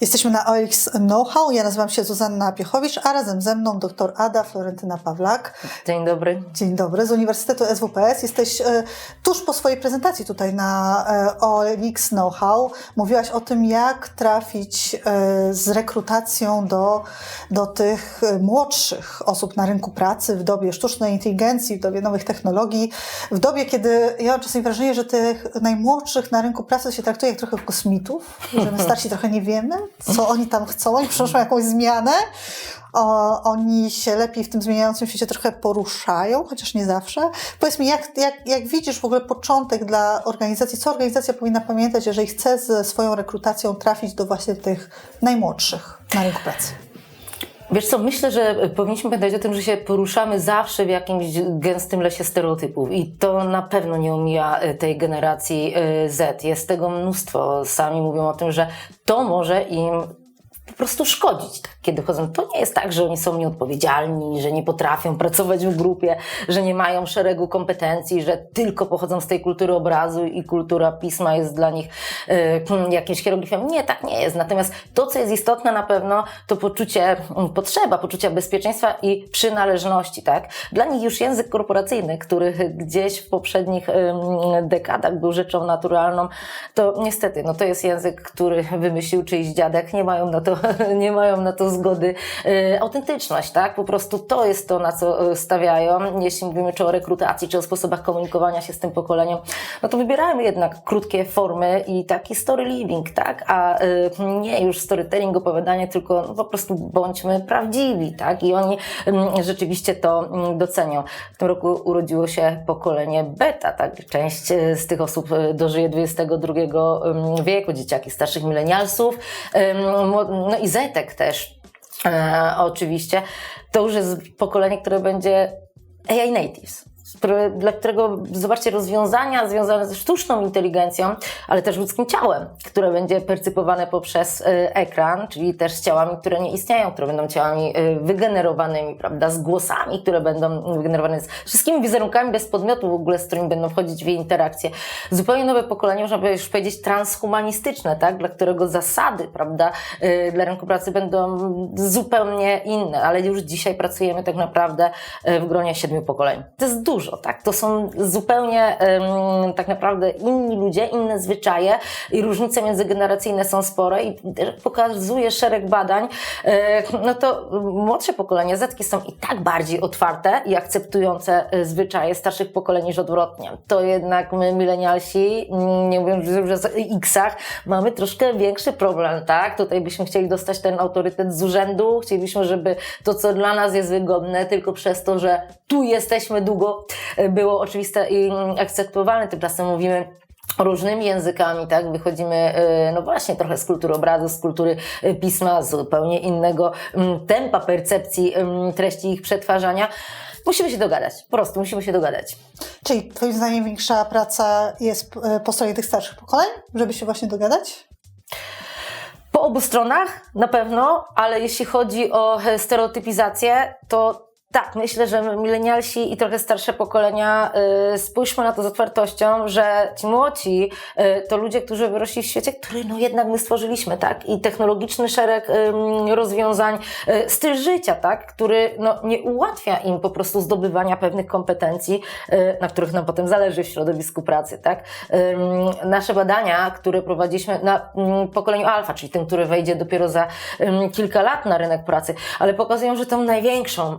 Jesteśmy na OX Know-how. Ja nazywam się Zuzanna Piechowicz, a razem ze mną dr Ada Florentyna Pawlak. Dzień dobry. Dzień dobry, z Uniwersytetu SWPS. Jesteś e, tuż po swojej prezentacji tutaj na e, OX Know-how. Mówiłaś o tym, jak trafić e, z rekrutacją do, do tych e, młodszych osób na rynku pracy w dobie sztucznej inteligencji, w dobie nowych technologii, w dobie, kiedy ja mam czasem wrażenie, że tych najmłodszych na rynku pracy się traktuje jak trochę kosmitów, że my starsi trochę nie wiemy, co oni tam chcą, oni przynoszą jakąś zmianę, o, oni się lepiej w tym zmieniającym świecie trochę poruszają, chociaż nie zawsze. Powiedz mi, jak, jak, jak widzisz w ogóle początek dla organizacji, co organizacja powinna pamiętać, jeżeli chce ze swoją rekrutacją trafić do właśnie tych najmłodszych na rynku pracy? Wiesz co, myślę, że powinniśmy pamiętać o tym, że się poruszamy zawsze w jakimś gęstym lesie stereotypów i to na pewno nie omija e, tej generacji e, Z. Jest tego mnóstwo. Sami mówią o tym, że to może im po prostu szkodzić, tak, kiedy chodzą. To nie jest tak, że oni są nieodpowiedzialni, że nie potrafią pracować w grupie, że nie mają szeregu kompetencji, że tylko pochodzą z tej kultury obrazu i kultura pisma jest dla nich y, jakimś hieroglifem. Nie, tak nie jest. Natomiast to, co jest istotne na pewno, to poczucie, potrzeba poczucia bezpieczeństwa i przynależności, tak? Dla nich już język korporacyjny, który gdzieś w poprzednich y, dekadach był rzeczą naturalną, to niestety, no to jest język, który wymyślił czyjś dziadek, nie mają na to nie mają na to zgody. E, autentyczność, tak? Po prostu to jest to, na co e, stawiają. Jeśli mówimy czy o rekrutacji, czy o sposobach komunikowania się z tym pokoleniem, no to wybierajmy jednak krótkie formy i taki story living, tak? A e, nie już storytelling, opowiadanie, tylko po prostu bądźmy prawdziwi, tak? I oni mm, rzeczywiście to mm, docenią. W tym roku urodziło się pokolenie beta, tak? Część z tych osób dożyje XXI mm, wieku, dzieciaki starszych milenialsów, no i Zetek też e, oczywiście, to już jest pokolenie, które będzie AI natives dla którego, zobaczcie, rozwiązania związane ze sztuczną inteligencją, ale też ludzkim ciałem, które będzie percypowane poprzez y, ekran, czyli też ciałami, które nie istnieją, które będą ciałami y, wygenerowanymi, prawda, z głosami, które będą wygenerowane, z wszystkimi wizerunkami bez podmiotu w ogóle, z którymi będą wchodzić w interakcje. Zupełnie nowe pokolenie, można by już powiedzieć, transhumanistyczne, tak, dla którego zasady, prawda, y, dla rynku pracy będą zupełnie inne, ale już dzisiaj pracujemy tak naprawdę w gronie siedmiu pokoleń. To jest dużo dużo, tak? To są zupełnie um, tak naprawdę inni ludzie, inne zwyczaje i różnice międzygeneracyjne są spore i pokazuje szereg badań, e, no to młodsze pokolenia, zetki są i tak bardziej otwarte i akceptujące e, zwyczaje starszych pokoleń niż odwrotnie. To jednak my, milenialsi, mm, nie mówiąc już o X-ach, mamy troszkę większy problem, tak? Tutaj byśmy chcieli dostać ten autorytet z urzędu, chcielibyśmy, żeby to, co dla nas jest wygodne, tylko przez to, że tu jesteśmy długo, było oczywiste i akceptowalne. Tymczasem mówimy różnymi językami, tak? Wychodzimy, y, no właśnie, trochę z kultury obrazu, z kultury y, pisma, z zupełnie innego mm, tempa percepcji mm, treści ich przetwarzania. Musimy się dogadać, po prostu musimy się dogadać. Czyli Twoim zdaniem większa praca jest y, po stronie tych starszych pokoleń, żeby się właśnie dogadać? Po obu stronach na pewno, ale jeśli chodzi o e, stereotypizację, to tak, myślę, że milenialsi i trochę starsze pokolenia y, spójrzmy na to z otwartością, że ci młodzi y, to ludzie, którzy wyrośli w świecie, który no jednak my stworzyliśmy, tak? I technologiczny szereg y, rozwiązań, y, styl życia, tak? Który no, nie ułatwia im po prostu zdobywania pewnych kompetencji, y, na których nam potem zależy w środowisku pracy, tak? Y, nasze badania, które prowadziliśmy na pokoleniu alfa, czyli tym, który wejdzie dopiero za kilka lat na rynek pracy, ale pokazują, że tą największą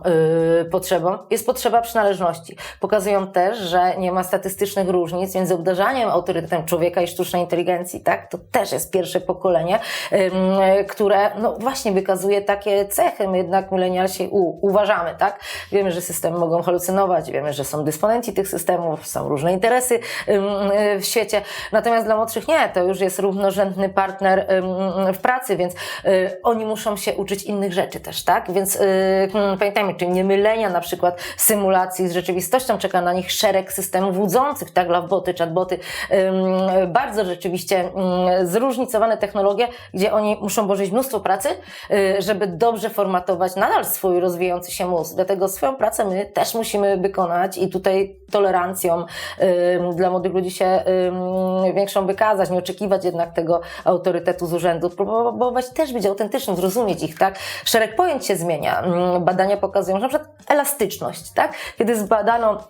potrzebą jest potrzeba przynależności. Pokazują też, że nie ma statystycznych różnic między obdarzaniem autorytetem człowieka i sztucznej inteligencji, tak? To też jest pierwsze pokolenie, które no właśnie wykazuje takie cechy. My jednak milenialsi uważamy, tak? Wiemy, że systemy mogą halucynować, wiemy, że są dysponenci tych systemów, są różne interesy w świecie. Natomiast dla młodszych nie, to już jest równorzędny partner w pracy, więc y, oni muszą się uczyć innych rzeczy też, tak? Więc y, pamiętajmy, czy nie mylenia na przykład symulacji z rzeczywistością. Czeka na nich szereg systemów łudzących, tak, lawboty, chatboty. Bardzo rzeczywiście zróżnicowane technologie, gdzie oni muszą włożyć mnóstwo pracy, y, żeby dobrze formatować nadal swój rozwijający się mózg. Dlatego swoją pracę my też musimy wykonać i tutaj tolerancją dla młodych ludzi się większą wykazać, nie oczekiwać jednak tego autorytetu z urzędu, próbować też być autentycznym, zrozumieć ich, tak? Szereg pojęć się zmienia. Badania pokazują, że przykład elastyczność, tak? Kiedy zbadano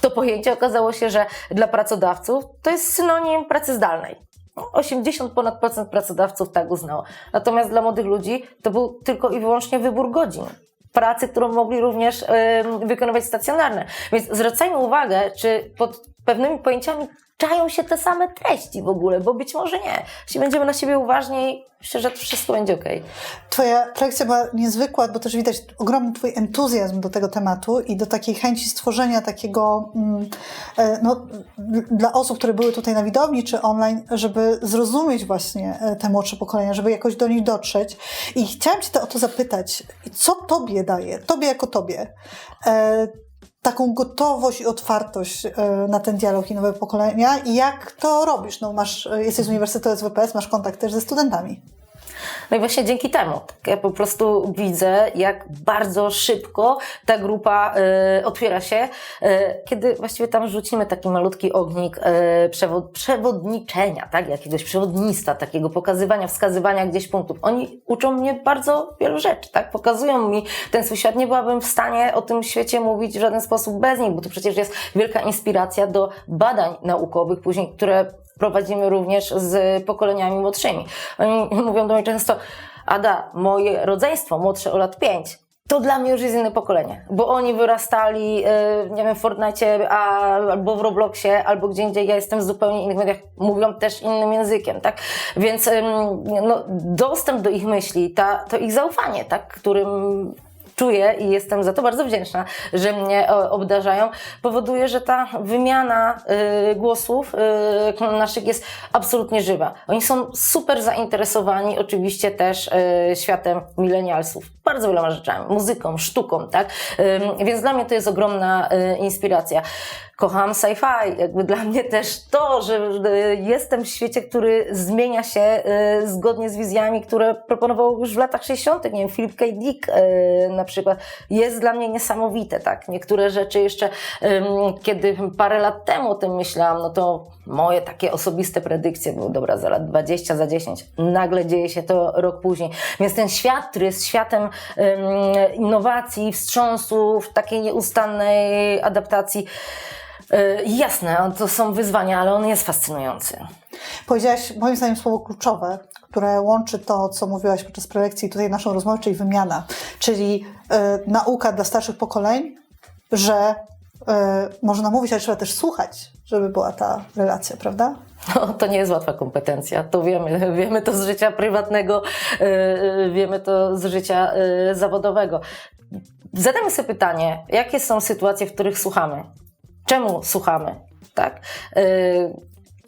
to pojęcie, okazało się, że dla pracodawców to jest synonim pracy zdalnej. 80 ponad procent pracodawców tak uznało. Natomiast dla młodych ludzi to był tylko i wyłącznie wybór godzin pracy, którą mogli również wykonywać stacjonarne. Więc zwracajmy uwagę, czy pod pewnymi pojęciami czają się te same treści w ogóle, bo być może nie. Jeśli będziemy na siebie uważni, myślę, że to wszystko będzie ok. Twoja prelekcja była niezwykła, bo też widać ogromny Twój entuzjazm do tego tematu i do takiej chęci stworzenia takiego mm, e, no, dla osób, które były tutaj na widowni czy online, żeby zrozumieć właśnie e, te młodsze pokolenia, żeby jakoś do nich dotrzeć. I chciałam Cię o to zapytać, co Tobie daje, Tobie jako Tobie, e, taką gotowość i otwartość e, na ten dialog i nowe pokolenia i jak to robisz? No masz, e, jesteś z Uniwersytetu SWPS, masz kontakt też ze studentami. No i właśnie dzięki temu tak, ja po prostu widzę, jak bardzo szybko ta grupa y, otwiera się, y, kiedy właściwie tam rzucimy taki malutki ognik y, przewod, przewodniczenia, tak, jakiegoś przewodnictwa, takiego pokazywania, wskazywania gdzieś punktów. Oni uczą mnie bardzo wielu rzeczy, tak, pokazują mi ten swój świat. Nie byłabym w stanie o tym świecie mówić w żaden sposób bez nich, bo to przecież jest wielka inspiracja do badań naukowych później, które prowadzimy również z pokoleniami młodszymi. Oni mówią do mnie często, Ada, moje rodzeństwo młodsze o lat 5, to dla mnie już jest inne pokolenie, bo oni wyrastali, nie wiem, w Fortnite albo w Robloxie, albo gdzie indziej. Ja jestem zupełnie innych mediach, mówią też innym językiem, tak? Więc no, dostęp do ich myśli, ta, to ich zaufanie, tak, którym czuję i jestem za to bardzo wdzięczna, że mnie obdarzają, powoduje, że ta wymiana y, głosów y, naszych jest absolutnie żywa. Oni są super zainteresowani oczywiście też y, światem milenialsów. Bardzo wieloma rzeczami, muzyką, sztuką, tak? Więc dla mnie to jest ogromna inspiracja kocham sci-fi. Jakby dla mnie też to, że jestem w świecie, który zmienia się e, zgodnie z wizjami, które proponował już w latach 60. Nie wiem, Philip K. Dick e, na przykład, jest dla mnie niesamowite, tak? Niektóre rzeczy jeszcze, kiedy parę lat temu o tym myślałam, no to moje takie osobiste predykcje były, dobra, za lat 20, za 10. Nagle dzieje się to rok później. Więc ten świat, który jest światem innowacji, wstrząsów, takiej nieustannej adaptacji, E, jasne, to są wyzwania, ale on jest fascynujący. Powiedziałaś moim zdaniem słowo kluczowe, które łączy to, co mówiłaś podczas prelekcji, tutaj naszą rozmowę, czyli wymiana, czyli y, nauka dla starszych pokoleń, że y, można mówić, ale trzeba też słuchać, żeby była ta relacja, prawda? No, to nie jest łatwa kompetencja, to wiemy. Wiemy to z życia prywatnego, yy, wiemy to z życia yy, zawodowego. Zadajmy sobie pytanie, jakie są sytuacje, w których słuchamy? czemu słuchamy, tak? Yy,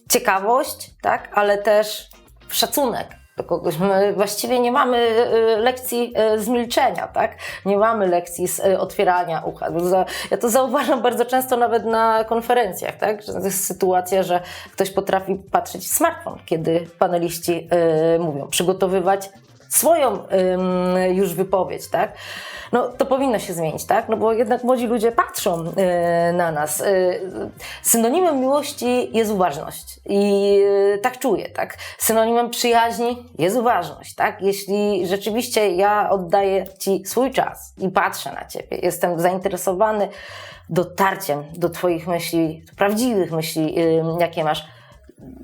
ciekawość, tak? Ale też szacunek do kogoś. My właściwie nie mamy y, lekcji y, z milczenia, tak? Nie mamy lekcji z y, otwierania ucha. Ja to zauważam bardzo często nawet na konferencjach, tak? Że to jest sytuacja, że ktoś potrafi patrzeć w smartfon, kiedy paneliści mówią, przygotowywać swoją już wypowiedź, tak? No to powinno się zmienić, tak? No bo jednak młodzi ludzie patrzą y, na nas. Y, synonimem miłości jest uważność i y, tak czuję, tak? Synonimem przyjaźni jest uważność, tak? Jeśli rzeczywiście ja oddaję Ci swój czas i patrzę na Ciebie, jestem zainteresowany dotarciem do Twoich myśli, prawdziwych myśli, jakie masz,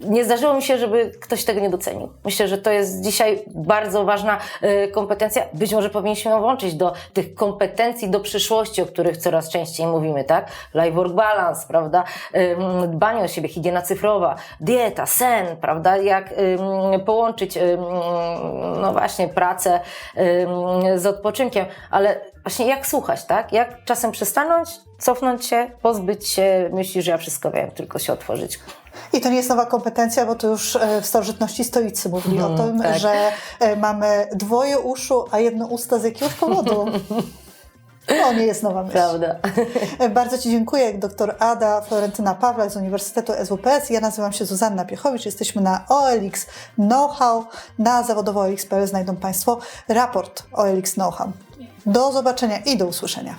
nie zdarzyło mi się, żeby ktoś tego nie docenił. Myślę, że to jest dzisiaj bardzo ważna y, kompetencja. Być może powinniśmy ją włączyć do tych kompetencji do przyszłości, o których coraz częściej mówimy, tak? Life work balance, prawda? Dbanie o siebie, higiena cyfrowa, dieta, sen, prawda? Jak połączyć, no właśnie, pracę z odpoczynkiem, ale właśnie jak słuchać, tak? Jak czasem przystanąć, cofnąć się, pozbyć się myśli, że ja wszystko wiem, tylko się otworzyć. I to nie jest nowa kompetencja, bo to już e, w starożytności stoicy mówili o tym, tak. że e, mamy dwoje uszu, a jedno usta z jakiegoś powodu. To nie jest nowa myśl. Prawda. E, bardzo Ci dziękuję, dr Ada Florentyna Pawlak z Uniwersytetu SWPS. Ja nazywam się Zuzanna Piechowicz. Jesteśmy na OLX Know-how. Na zawodowo OLX.pl znajdą Państwo raport OLX Know-how. Do zobaczenia i do usłyszenia.